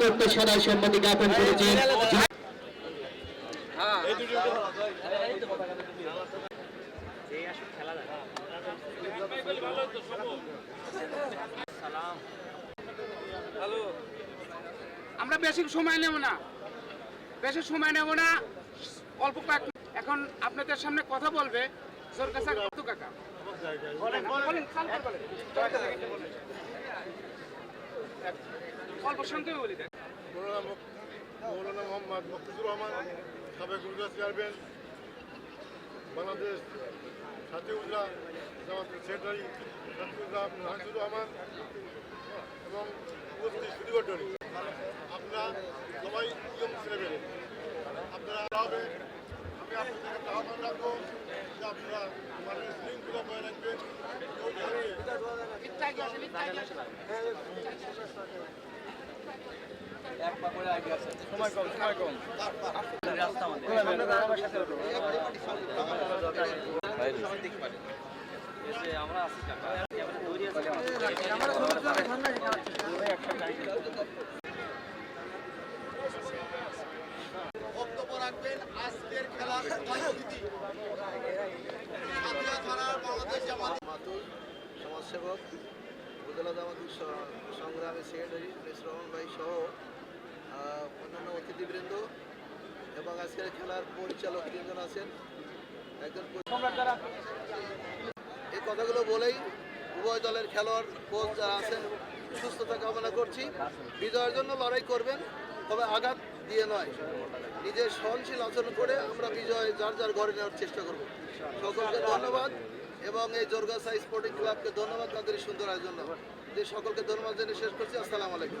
করতে সদয় সম্মতি জ্ঞাপন করেছেন আমরা বেশি সময় নেব না। বেশি সময় নেব না অল্প কয়েক এখন আপনাদের সামনে কথা বলবে জোর কাছে কাকা। বলেন, বলেন, বলেন। অল্প সংক্ষেপে বলি দেখ মৌলানা মোহাম্মদ মুক্তিজুর রহমান সাবেক উর্জা চেয়ারম্যান বাংলাদেশ সাথী উজরা জামাতের সেক্রেটারি সাথী রহমান এবং উপস্থিত আপনারা সবাই ইয়ং ছেলেমেয়ে আপনারা হবে আমি আপনাদের আহ্বান রাখব যে আপনারা মানে শৃঙ্খলা বয়ে রাখবেন বক্তব্য রাখবেন আজকের খেলার বাংলাদেশ সমাজসেবক উপজেলা জামাতুল স- সংগ্রামী সেক্রেটারি রহমান ভাই সহ অন্যান্য অতিথিবৃন্দ এবং আজকের খেলার পরিচালক তিনজন আছেন। একজন এই কথাগুলো বলেই উভয় দলের খেলোয়াড় কোচ যারা আছেন, সুস্থতা কামনা করছি। বিজয়ের জন্য লড়াই করবেন, তবে আঘাত দিয়ে নয়। নিজের সহনশীল আচরণ করে আমরা বিজয় যার যার ঘরে নেওয়ার চেষ্টা করব। সকলকে ধন্যবাদ এবং এই জোরগাছা স্পোর্টিং ক্লাবকে ধন্যবাদ, তাদের সুন্দর আয়োজন যে সকলকে ধন্যবাদ জানিয়ে শেষ করছি। আসসালামু আলাইকুম।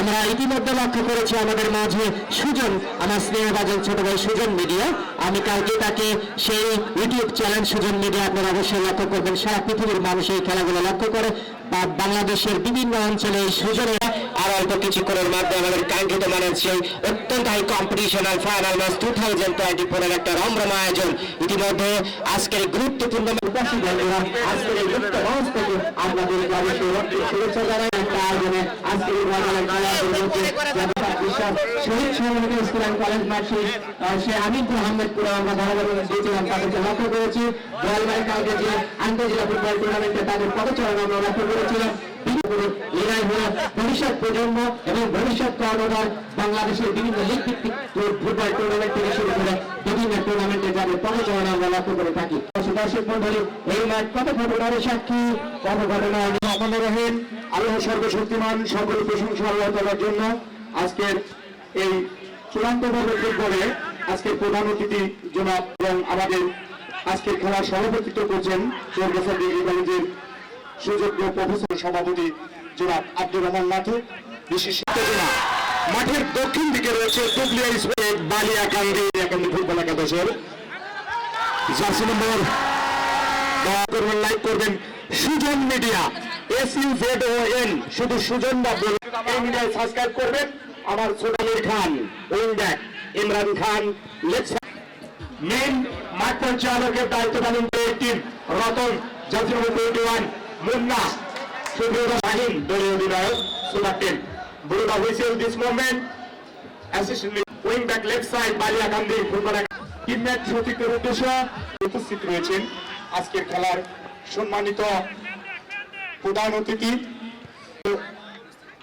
আমরা ইতিমধ্যে লক্ষ্য করেছি আমাদের মাঝে সুজন, আমার স্নেহভাজন ছোট ভাই সুজন মিডিয়া। আমি কালকে তাকে সেই ইউটিউব চ্যানেল সুজন মিডিয়া আপনারা অবশ্যই লক্ষ্য করবেন। সারা পৃথিবীর মানুষ এই খেলাগুলো লক্ষ্য করে। বাংলাদেশের বিভিন্ন অঞ্চলে এই সুজনের আর অল্প কিছুক্ষণের মাধ্যমে আমাদের কাঙ্ক্ষিত মানের সেই অত্যন্ত high competitional final match two thousand twenty ফোরের একটা রমরম আয়োজন। ইতিমধ্যে আজকের গুরুত্বপূর্ণ আজকের গুপ্ত মঞ্চ থেকে আপনাদের শুভেচ্ছা জানাই একটা আয়োজনে। আজকের আন্তর্জাতিক তাদের পদচারণ আমরা লক্ষ্য করেছিলাম। ভবিষ্যৎ প্রজন্ম এবং ভবিষ্যৎ কর্ণধার বাংলাদেশের বিভিন্ন লিগ ভিত্তিক ফুটবল টুর্নামেন্ট থেকে শুরু করে বিভিন্ন টুর্নামেন্টে যাদের পদচারণ আমরা লক্ষ্য করে থাকি। দর্শক মন্ডলী এই ম্যাচ কত ঘটনার সাক্ষী? কত ঘটনা রহমান রহিম আল্লাহ সর্বশক্তিমান, সকল প্রশংসা আল্লাহ তালার জন্য। আজকের এই চূড়ান্ত পর্বের পরে আজকের প্রধান অতিথি জনাব এবং আমাদের আজকের খেলার সভাপতিত্ব করছেন চৌরগাছা ডিগ্রি কলেজের সুযোগ্য প্রফেসর সভাপতি জনাব আব্দুর রহমান নাথু বিশিষ্ট মাঠের দক্ষিণ দিকে রয়েছে দুবলিয়া স্পোর্ট বালিয়াকান্দি একান্দি ফুটবল একাদশের জার্সি নম্বর। করবেন লাইক করবেন Sujon media S U Z O N শুধু সুজন বা এই মিডিয়ায় সাবস্ক্রাইব করবেন। আমার সোনালির Khan, wing back, Imran Khan leg men মাঠ পরিচালকের দায়িত্ব পালন করে টিম রতন ওয়ান মুন্না। সুব্রত শাহিন দলীয় অধিনায়ক back left side Baliakandi football team match সতীর্থের উদ্দেশ্য উপস্থিত রয়েছেন আজকের খেলার সম্মানিত প্রধান অতিথি।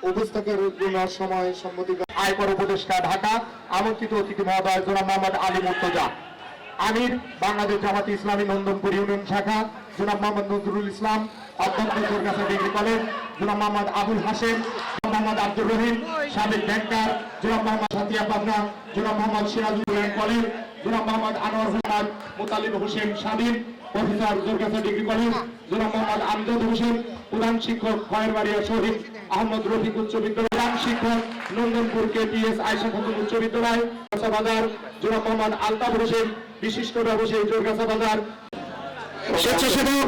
উপস্থাপকের সময় সম্মতি আয়কর উপদেষ্টা ঢাকা, আমন্ত্রিত অতিথি মহোদয়, জনাব মোহাম্মদ আলী মুর্তজা। আমির, বাংলাদেশ জামাত ইসলামী নন্দনপুর ইউনিয়ন শাখা, জনাব মোহাম্মদ নজরুল ইসলাম অধ্যক্ষ দুর্গাছা কলেজ মোহাম্মদ আবুল হাসেম মোহাম্মদ আব্দুর রহিম, সাবেক ব্যাংকার, জনাব মোহাম্মদ সাতিয়া পাবনা, জনাব মোহাম্মদ সিরাজুল কলেজ জনাব মোহাম্মদ আনোয়ার হোসেন, মুতালিব হোসেন স্বাধীন প্রফেসর দুর্গাছা ডিগ্রি কলেজ, জনাব মোহাম্মদ আমজাদ হোসেন, প্রধান শিক্ষক খয়েরবাড়িয়া শহীদ আহমদ রফিক উচ্চ বিদ্যালয়, প্রধান শিক্ষক নন্দনপুর কেপিএস আয়সা খাতুন উচ্চ বিদ্যালয় বাজার, জনাব মোহাম্মদ আলতাফ হোসেন, বিশিষ্ট ব্যবসায়ী জোরগাছা বাজার। স্বেচ্ছাসেবক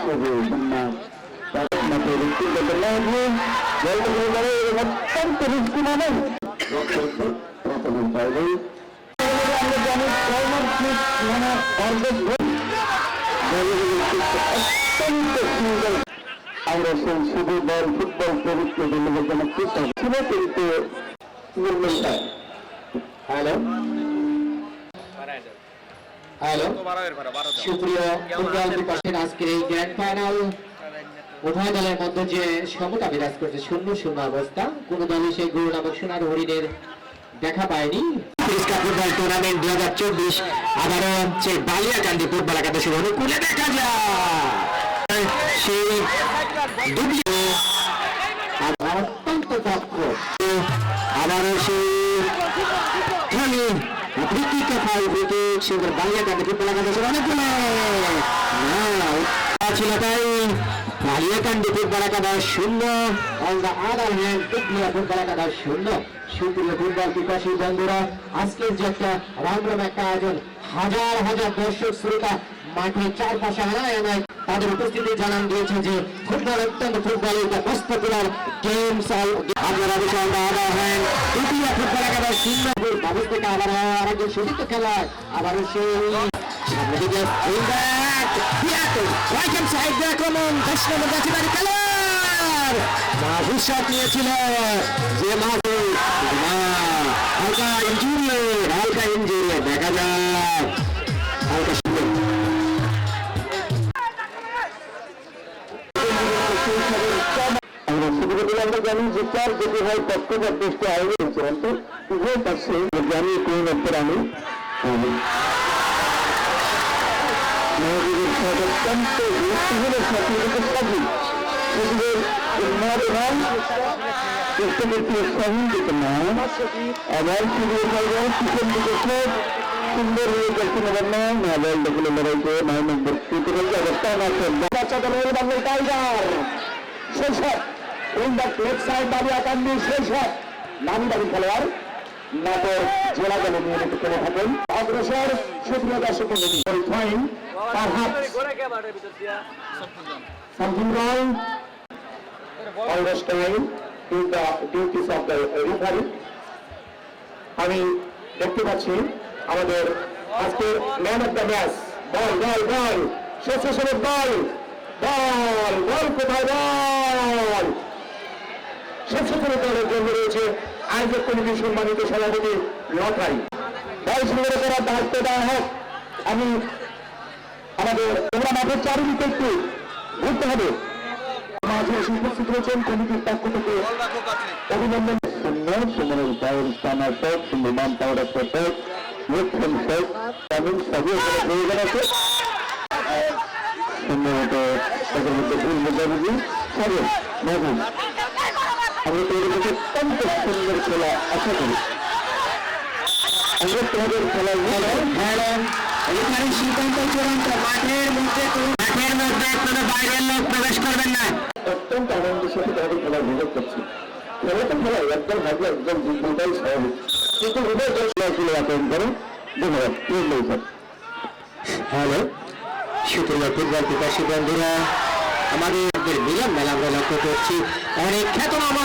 সবুজ না তাদের মাঠে রিস্কি করতে লাগবে বল দখলের লড়াই অত্যন্ত রিস্কি মানে রতনের ভাই ভাই আমরা জানি কর্নার কিক মানে অর্ধেক গোল অত্যন্ত সুন্দর আমরা সেই শুধু বল ফুটবল পবিত্র জন্য জন্য চেষ্টা ছিল কিন্তু মুভমেন্টটা হ্যালো হ্যালো। সুপ্রিয় আজকের এই গ্র্যান্ড ফাইনাল উভয় দলের মধ্যে যে সমতা বিরাজ করছে, শূন্য শূন্য অবস্থা। কোন দলই সেই গুরু নামক সোনার হরিণের দেখা পায়নি। টুর্নামেন্ট চব্বিশ আবারও হচ্ছে বালিয়াকান্দি ফুটবল একাদশের অনুকূলে দেখা যায়। সেই ধনী ভিত্তিকে ফাল ভিত্তি সেগুলো বালিয়াকান্দি ফুটবল একাদশের অনেকগুলো ছিল তাই বালিয়াকান্দি ফুটবল একাদশ শূন্য on the other hand Tukliya football একাদশ শূন্য সুপ্রিয় ফুটবল পিপাসী বন্ধুরা আজকের যে একটা রামরাম একটা আয়োজন হাজার হাজার দর্শক শ্রোতা মাঠের চারপাশে আনায় আনায় তাদের উপস্থিতি জানান দিয়েছে যে ফুটবল অত্যন্ত ফুটবল এটা তৃতীয় ফুটবল একাদশ শূন্য বাবুস থেকে আবার আরেকজন সুদীপ্ত খেলায়, আবারও সেই হালকা হালকা দেখা যাক। আমরা শুরু করে আমরা জানি যে চার যদি হয় পক্ষপাত দৃষ্টি আয়োজন চূড়ান্ত উভয় পাশে জানি কোন অন্তর আমি মহাবীরের সাথে অত্যন্ত গুরুত্বপূর্ণ সাথে সবই সুযোগের উন্নয়ন হয় চেষ্টা করতে উৎসাহন দিতে না আবার সুযোগ পাইব পিছন দিকে খুব সুন্দর হয়ে যাচ্ছে না না বল দেখলে লড়াই করে নয় নম্বর সুতরাং অবস্থা আছে বাচ্চা আমি দেখতে পাচ্ছি আমাদের আজকের man of the match ball ball ball. শেষ বল। বল বল, কোথায় বল? শেষের দলের জন্য রয়েছে আয়োজক কমিটির সম্মানিত সভাপতি লটারি বল সংগ্রহ করার দায়িত্ব দেওয়া হোক আমি আমাদের তোমরা মাঠের চারিদিকে একটু ঘুরতে হবে মাঝে উপস্থিত রয়েছেন কমিটির পক্ষ থেকে অভিনন্দন সুমনের পায়ের স্থানার পর সুন্দরমান পাওয়ার একটা পথ লক্ষণ শেখ তামিল সবই প্রয়োজন আছে সম্ভবত তাদের মধ্যে ভুল বোঝাবুঝি সবে মহবুব আমরা তৈরি করতে অত্যন্ত সুন্দর খেলা আশা করি। আমরা তোমাদের খেলা হ্যাঁ এখানে সিদ্ধান্ত চূড়ান্ত, মাঠের মধ্যে মাঠের মধ্যে বাইরের লোক প্রবেশ করবেন না। অত্যন্ত আনন্দের সাথে তাদের খেলা করছি। খেলা তো খেলা, একদম একদম স্বাভাবিক। কিন্তু খেলা ধন্যবাদ হ্যালো, সুপ্রিয় ফুটবল পিপাসী বন্ধুরা, আমাদের মিলন মেলা আমরা লক্ষ্য করছি। অনেক খ্যাতনামা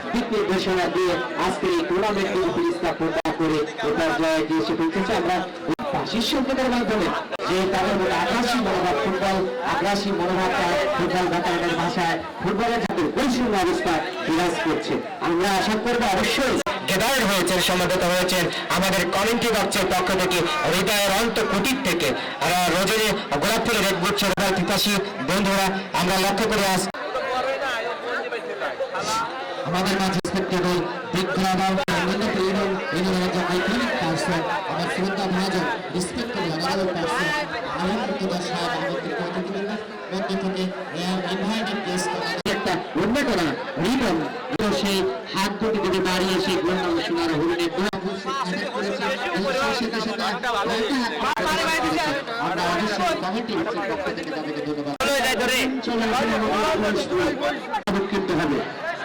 দিক নির্দেশনা দিয়ে আজকে এই টুর্নামেন্ট স্থাপন করে এ পর্যায়ে গিয়ে এসে আমরা সংকেতের মাধ্যমে যে তাদের মধ্যে আগ্রাসী মনোভাব, ফুটবল আগ্রাসী মনোভাবটা ফুটবল ভেটারেনের ভাষায়, ফুটবলের যাতে বৈষম্য অবস্থা বিরাজ করছে। আমরা আশা করব অবশ্যই গেদার হয়েছেন হয়েছেন, আমাদের কমিউনিটি বক্সের পক্ষ থেকে, হৃদয়ের অন্ত কুটির থেকে। রজনী গোলাপ ফুলের এক গুচ্ছ বন্ধুরা, আমরা লক্ষ্য করে আস আমাদের মাঝে রেসপেক্টেবল বিজ্ঞান অন্যান্য প্রিয়জন একজন আইকনিক পার্সন আমার শ্রদ্ধা ভাজন respectable honourable person Alam Saheb আমাদের অতিথিবৃন্দ মধ্যে থেকে ইনভাইটেড গেস্ট একটা উন্নতনা রিদম সেই হাত দুটি দিকে দাঁড়িয়ে সেই গুণনাম শোনার হরিণের দোয়া আমরা অবশ্যই কমিটি পক্ষ থেকে তাদেরকে ধন্যবাদ হবে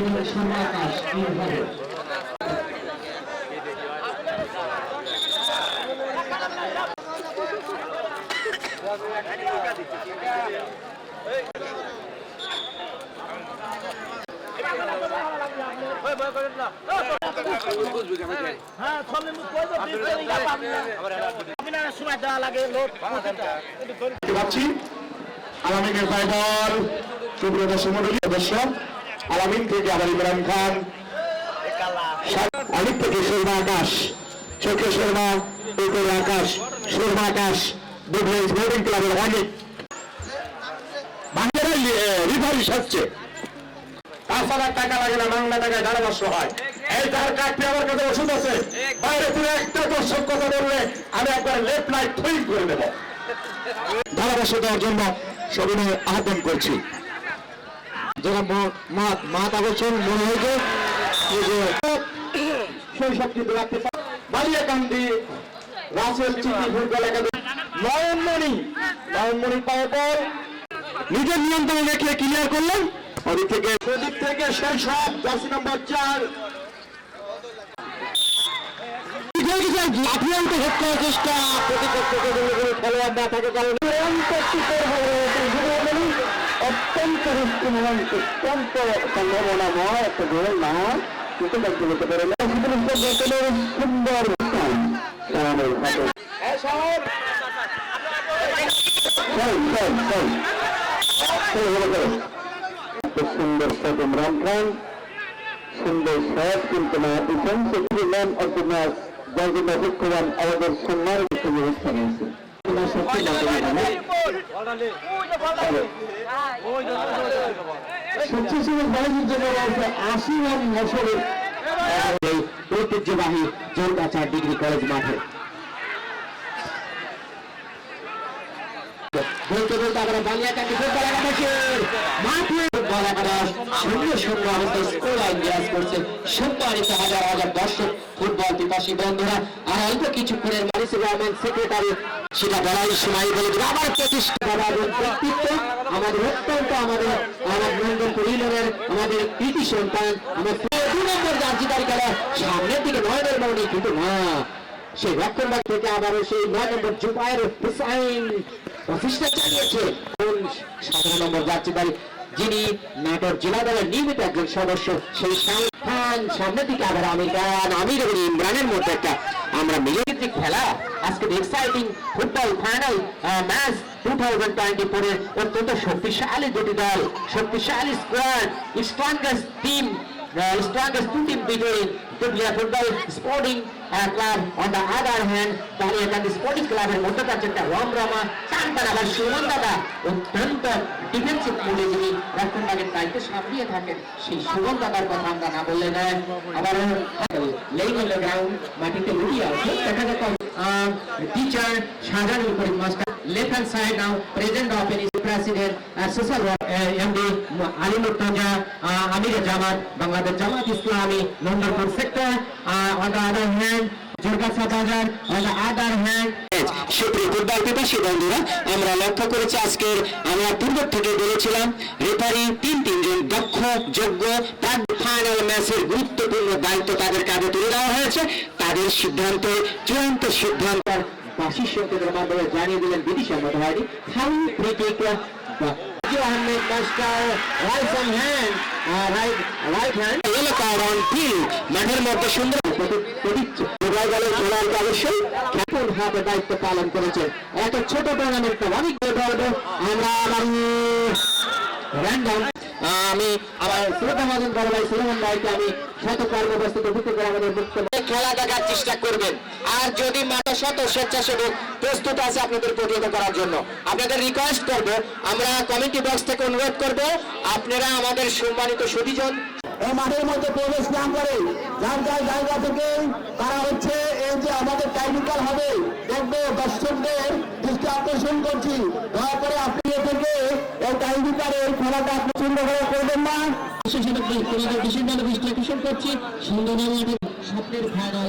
আমাদের সর্বাকাশ হবে দেখতে আলামিনের ফাইবার সুপ্রিয় দর্শক সদস্য। আলামিন থেকে আবার ইমরান খান। আলিপ থেকে শর্মা আকাশ। চোখে শর্মা উপরে আকাশ। শর্মা আকাশ দুবলাই স্পোর্টিং ক্লাবের অনেক রিফারি সাজছে। হাজার টাকা লাগে না বাংলা টাকায় ধারাভাষ্য হয়। এই তার কাকটি আমার কাছে ওষুধ আছে বাইরে তুমি একটা দর্শক কথা বললে, আমি একবার লেফট লাইট থুই করে দেবো ধারাভাষ্য দেওয়ার জন্য সবিনয় আহ্বান করছি। যারা মাতা বলছেন মনে হয়েছে এই শৈশব কিন্তু রাখতে পারে বালিয়াকান্দি রাসেল চিঠি ফুটবল একাডেমি নয়নমণি। নয়নমণি পাওয়ার পর নিজের নিয়ন্ত্রণে রেখে ক্লিয়ার করলেন। ওদিক থেকে ওদিক থেকে শৈশব জার্সি নম্বর চার। লাফিয়ে উঠে হত্যা চেষ্টা প্রতিপক্ষকে কোনো কোনো খেলোয়াড় না থাকে কারণ অত্যন্ত রিস্কিময় অত্যন্ত সম্ভাবনাময় একটা গোল না কিন্তু দেখতে বলতে পারে না সুন্দর সুন্দর শট ইমরান খান সুন্দর শট কিন্তু না ডিফেন্সিভ ম্যান অফ দ্য যার জন্য অপেক্ষমান আমাদের সম্মানিত ব্যবস্থা রয়েছে সত্যি সবচেয়ে বাণিজ্যের জন্য রয়েছে আশি রান এই ঐতিহ্যবাহী জোরগাছা ডিগ্রি কলেজ মাঠে। বলতে বলতে আমরা মাঠে ফুটবল শূন্য শূন্য অবস্থায় স্কোর বিরাজ করছে। হাজার হাজার দর্শক, ফুটবল বন্ধুরা, আর অল্প কিছুক্ষণের সেক্রেটারি সেটা সময় বলে প্রতিষ্ঠা আমাদের আমাদের অত্যন্ত আমাদের আমার আমাদের সন্তান, আমার জার্জিদারি খেলা সামনের দিকে নয়নের মৌনি কিন্তু না। সেই রক্ষণবাগ থেকে আবারও সেই নয় নম্বর জুবায়ের হুসাইন প্রচেষ্টা চালিয়েছে। সতেরো নম্বর যাত্রীদারি যিনি নাটোর জেলা দলের নিয়মিত একজন সদস্য, সেই শাহিদ খান সামনের দিকে আবার আমির খান, আমির এবং ইমরানের মধ্যে একটা আমরা মিলিয়ে খেলা। আজকে exciting football final match two thousand twenty ফোরের অত্যন্ত শক্তিশালী দুটি দল, শক্তিশালী squad strongest team strongest two team between Puruliya football sporting club on the other hand Dariyakandi sporting ক্লাবের মধ্যকার যেটা রমরমা টানটান আবার সুমন দাদা অত্যন্ত ডিফেন্সিভ মোডে যিনি রক্ষণভাগের দায়িত্ব সামলিয়ে থাকেন সেই সুমন দাদার কথা আমরা না বললে নয় আবার লেইং অন দ্য গ্রাউন্ড মাটিতে লুটিয়ে আছে দেখা যাক teacher Shahjahanul Karim master left hand side now president of NEC president uh, social work uh, MD Ali Murtaja uh, Amir Jamat Bangladesh Jamaat Islami Nondarpur sector uh, on the other hand Jurgasa Bazar on the other hand সুপ্রিয় বন্ধুরা আমরা লক্ষ্য করেছি আজকের আমরা পূর্ব থেকে বলেছিলাম referee তিন তিনজন দক্ষ যোগ্য তার ফাইনাল ম্যাচের গুরুত্বপূর্ণ দায়িত্ব তাদের কাঁধে তুলে দেওয়া হয়েছে তাদের সিদ্ধান্ত চূড়ান্ত সিদ্ধান্ত বাসি সংকেতের মাধ্যমে জানিয়ে দিলেন বিদিশা মাঠের মধ্যে সুন্দর অবশ্যই। দায়িত্ব পালন করেছে। এত ছোট টুর্নামেন্ট অনেক আমরা আমি আমার শ্রদ্ধা মহাজন বড় ভাই সুলেমান ভাইকে আমি শত কর্মব্যস্ততা করে আমাদের বক্তব্য খেলা দেখার চেষ্টা করবেন। আর যদি মাঠে শত স্বেচ্ছাসেবক প্রস্তুত আছে আপনাদের প্রতিহত করার জন্য। আপনাদের রিকোয়েস্ট করব আমরা কমিটি বক্স থেকে অনুরোধ করব আপনারা আমাদের সম্মানিত সুদীজন এই মাঠের মধ্যে প্রবেশ না করে যার যার জায়গা থেকে তারা হচ্ছে এই যে আমাদের টাইমিকাল হবে দেখব দর্শকদের দৃষ্টি আকর্ষণ করছি। দয়া করে আপনি এ থেকে এই টাইমিকালে এই খেলাটা আপনি সুন্দর করে করবেন না বিশেষভাবে তোমাদের বিশেষভাবে দৃষ্টি আকর্ষণ করছি। সুন্দরবন স্বপ্নের ফাইনাল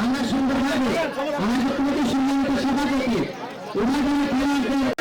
আমরা সুন্দরভাবে আমাদের কমিটির সম্মানিত সভাপতি উভয়